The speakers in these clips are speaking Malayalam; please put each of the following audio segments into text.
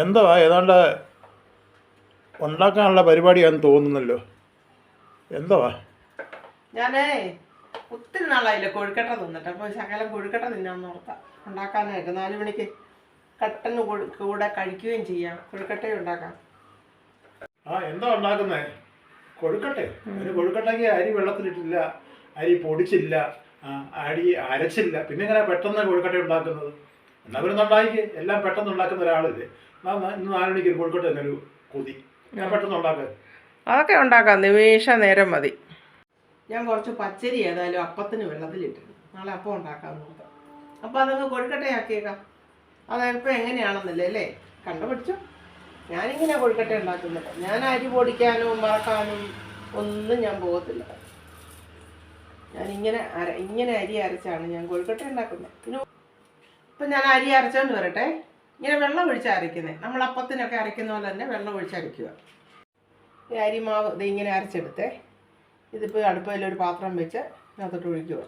എന്തുവാ? ഏതാണ്ട് ഉണ്ടാക്കാനുള്ള പരിപാടിയാന്ന് തോന്നുന്നല്ലോ. എന്തുവാ? ഞാനേ ഒത്തിരി നാളായില്ലേ കൊഴുക്കട്ട തിന്നിട്ട്. അപ്പോൾ ശകലം കൊഴുക്കട്ട തിന്നാന്ന് ഓർത്ത. ഉണ്ടാക്കാനായിട്ട് നാല് മണിക്ക് കട്ടന് കൊഴു- കൂടെ കഴിക്കുകയും ചെയ്യാം. കൊഴുക്കട്ട ഉണ്ടാക്കാം. ആ എന്താ ഉണ്ടാക്കുന്നേ? കൊഴുക്കട്ടെ. ഒരു കൊഴുക്കട്ടയ്ക്ക് അരി വെള്ളത്തിലിട്ടില്ല. അരി പൊടിച്ചില്ല. അരി അരച്ചില്ല. പിന്നെ ഇങ്ങനെ പെട്ടെന്ന് കൊഴുക്കട്ട ഉണ്ടാക്കുന്നത്? എന്നാ പിന്നെ ഉണ്ടാക്കി എല്ലാം പെട്ടെന്ന് ഉണ്ടാക്കുന്ന ഒരാളില്ലേ? ഇന്ന് നാല് മണിക്ക് ഒരു കൊഴുക്കട്ട തന്നെ ഒരു കൊതി. ഞാൻ പെട്ടെന്ന് ഉണ്ടാക്കുക അതൊക്കെ ഉണ്ടാക്കാം നിമിഷ നേരം മതി. ഞാൻ കുറച്ച് പച്ചരി ഏതായാലും അപ്പത്തിന് വെള്ളത്തിലിട്ടിരുന്നു നാളെ അപ്പം ഉണ്ടാക്കാമെന്ന് നോക്കാം അപ്പോൾ അതങ്ങ് കൊഴുക്കട്ടയാക്കിയേക്കാം. അതപ്പോൾ എങ്ങനെയാണെന്നല്ലേ അല്ലേ? കണ്ടുപിടിച്ചു? ഞാനിങ്ങനെ കൊഴുക്കട്ട ഉണ്ടാക്കുന്നില്ല ഞാൻ അരി പൊടിക്കാനും വറക്കാനും ഒന്നും ഞാൻ പോകത്തില്ല. ഞാനിങ്ങനെ ഇങ്ങനെ അര ഇങ്ങനെ അരി അരച്ചാണ് ഞാൻ കൊഴുക്കട്ട ഉണ്ടാക്കുന്നത്. പിന്നെ ഇപ്പം ഞാൻ അരി അരച്ചോണ്ട് വരട്ടെ. ഇങ്ങനെ വെള്ളം ഒഴിച്ച് അരയ്ക്കുന്നത് നമ്മൾ അപ്പത്തിനൊക്കെ അരയ്ക്കുന്ന പോലെ തന്നെ വെള്ളം ഒഴിച്ച് അരയ്ക്കുക. ഈ അരിമാവ് ഇത് ഇങ്ങനെ അരച്ചെടുത്തേ. ഇതിപ്പോൾ അടുപ്പയിൽ ഒരു പാത്രം വെച്ച് അതിനകത്തോട്ട് ഒഴിക്കുക.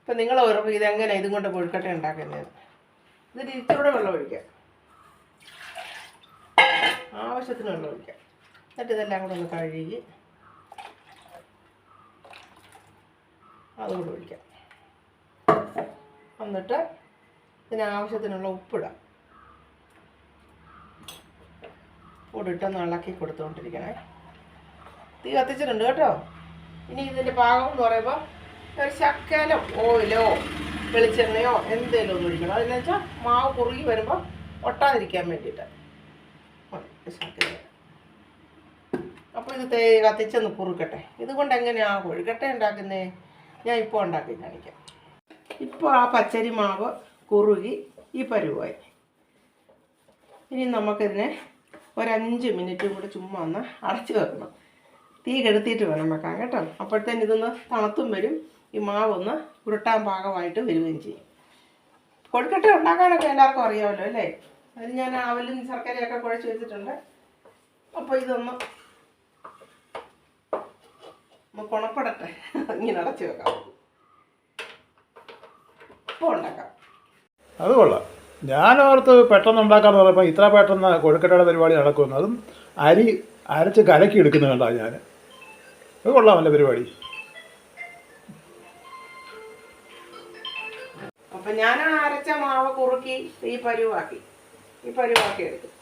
ഇപ്പം നിങ്ങൾ ഉറപ്പ് ഇതെങ്ങനെ ഇതും കൊണ്ട് കൊഴുക്കട്ട ഉണ്ടാക്കുന്നത് ഇതിൽ ഇച്ചിരൂടെ വെള്ളം ഒഴിക്കുക. ആവശ്യത്തിന് വെള്ളം ഒഴിക്കുക. എന്നിട്ട് ഇതെല്ലാം കൂടെ ഒന്ന് കഴുകി അതുകൂടെ ഒഴിക്കാം എന്നിട്ട് ഇതിന് ആവശ്യത്തിനുള്ള ഉപ്പിടാം. ഉപ്പിട്ടൊന്ന് ഇളക്കി കൊടുത്തുകൊണ്ടിരിക്കണേ തീ കത്തിച്ചിട്ടുണ്ട് കേട്ടോ. ഇനി ഇതിന്റെ പാകം എന്ന് പറയുമ്പോൾ ഒരു ശക്കലം ഓയിലോ വെളിച്ചെണ്ണയോ എന്തേലും ഒന്ന് ഒഴിക്കണം. അതെന്ന് വെച്ചാൽ മാവ് കുറുകി വരുമ്പോൾ ഒട്ടാതിരിക്കാൻ വേണ്ടിയിട്ട്. ശർക്കര അപ്പോൾ ഇത് തേ കത്തിച്ചൊന്ന് കുറുക്കട്ടെ. ഇതുകൊണ്ട് എങ്ങനെയാണ് കൊഴുക്കട്ട ഉണ്ടാക്കുന്നേ? ഞാൻ ഇപ്പോൾ ഉണ്ടാക്കി കാണിക്കാം. ഇപ്പോൾ ആ പച്ചരി മാവ് കുറുകി ഈ പരുവായി. ഇനി നമുക്കിതിനെ ഒരഞ്ച് മിനിറ്റും കൂടെ ചുമ്മാ ഒന്ന് അടച്ചു വെക്കണം. തീ കെടുത്തിയിട്ട് വേണം വെക്കാൻ കേട്ടോ. അപ്പോഴത്തേന് ഇതൊന്ന് തണുത്തും വരും. ഈ മാവൊന്ന് ഉരുട്ടാൻ പാകമായിട്ട് വരികയും ചെയ്യും. കൊടുക്കട്ടെ ഉണ്ടാക്കാനൊക്കെ എല്ലാവർക്കും അറിയാമല്ലോ അല്ലേ? അതിന് ഞാൻ അവലും ശർക്കരയൊക്കെ കുഴച്ച് വെച്ചിട്ടുണ്ട്. അപ്പോൾ ഇതൊന്ന് കുണപ്പെടട്ടെ. ഇങ്ങനെ അടച്ചു വെക്കാം. ഇപ്പോൾ ഉണ്ടാക്കാം. അത് കൊള്ളാം. ഞാൻ ഓർത്ത് പെട്ടെന്ന് ഉണ്ടാക്കാമെന്ന് പറഞ്ഞപ്പോൾ ഇത്ര പെട്ടെന്ന് കൊഴുക്കട്ടയുടെ പരിപാടി നടക്കുമെന്ന് അതും അരി അരച്ച് കലക്കി എടുക്കുന്നത് ഞാൻ അത് കൊള്ളാമല്ലേ പരിപാടി. അപ്പം ഞാൻ അരച്ച മാവ് കുറുക്കി ഈ പരുവാക്കി. ഈ പരുവാക്കി എടുക്കും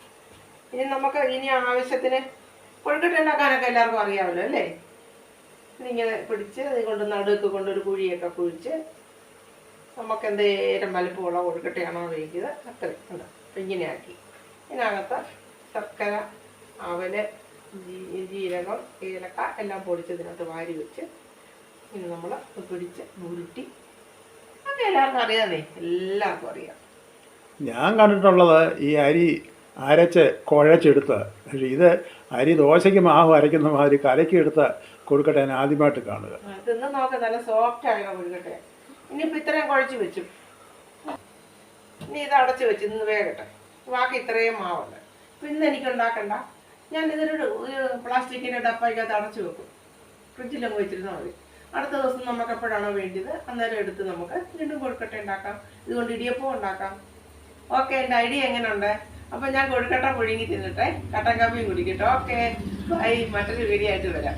ഇനി നമുക്ക് ഇനി ആവശ്യത്തിന് കൊഴുക്കട്ട ഉണ്ടാക്കാനൊക്കെ എല്ലാവർക്കും അറിയാമല്ലോ അല്ലേ? ഇങ്ങനെ പിടിച്ച് അത് കൊണ്ട് നടുക്ക് കൊണ്ടൊരു കുഴിയൊക്കെ കുഴിച്ച് നമുക്ക് എന്തേലും വലുപ്പമുള്ള കൊഴുക്കട്ടയാണോ വേവിക്കുന്നത് അത്രയും ഉണ്ട് ഇങ്ങനെയാക്കി. ഇതിനകത്ത് ശർക്കര അവൽ ജീരകം ഏലക്ക എല്ലാം പൊടിച്ചതിനകത്ത് വാരി വെച്ച് ഇനി നമ്മൾ പിടിച്ച് ഉരുട്ടി. അത് എല്ലാവർക്കും അറിയാന്നേ എല്ലാവർക്കും അറിയാം. ഞാൻ കണ്ടിട്ടുള്ളത് ഈ അരി അരച്ച് കുഴച്ചെടുത്ത്. പക്ഷെ ഇത് അരി ദോശയ്ക്ക് മാവ് അരയ്ക്കുന്ന മാതിരി കലക്കി എടുത്ത കൊഴുക്കട്ട ഞാൻ ആദ്യമായിട്ട് കാണുക. തിന്ന് നോക്ക്. നല്ല സോഫ്റ്റ് ആയ കൊഴുക്കട്ടെ ഇനിയിപ്പോൾ ഇത്രയും കുഴച്ച് വെച്ചു. ഇനി ഇത് അടച്ച് വെച്ച് ഇന്ന് വേഗട്ടെ ബാക്കി ഇത്രയും മാവുണ്ട്. അപ്പം ഇന്ന് എനിക്ക് ഉണ്ടാക്കണ്ട. ഞാൻ ഇതൊരു പ്ലാസ്റ്റിക്കിന്റെ ഡപ്പയ്ക്കകത്ത് അടച്ചു വെക്കും. ഫ്രിഡ്ജിലങ്ങ് വെച്ചിരുന്നാൽ മതി. അടുത്ത ദിവസം നമുക്ക് എപ്പോഴാണോ വേണ്ടത് അന്നേരം എടുത്ത് നമുക്ക് വീണ്ടും കൊഴുക്കട്ട ഉണ്ടാക്കാം. ഇതുകൊണ്ട് ഇടിയപ്പം ഉണ്ടാക്കാം. ഓക്കെ എന്റെ ഐഡിയ എങ്ങനെയുണ്ട്? അപ്പം ഞാൻ കൊഴുക്കട്ട പുഴുങ്ങി തിന്നിട്ടെ. കട്ടൻ കാപ്പിയും കുടിക്കട്ടെ. Okay bye. മറ്റൊരു വീഡിയോ ആയിട്ട് വരാം.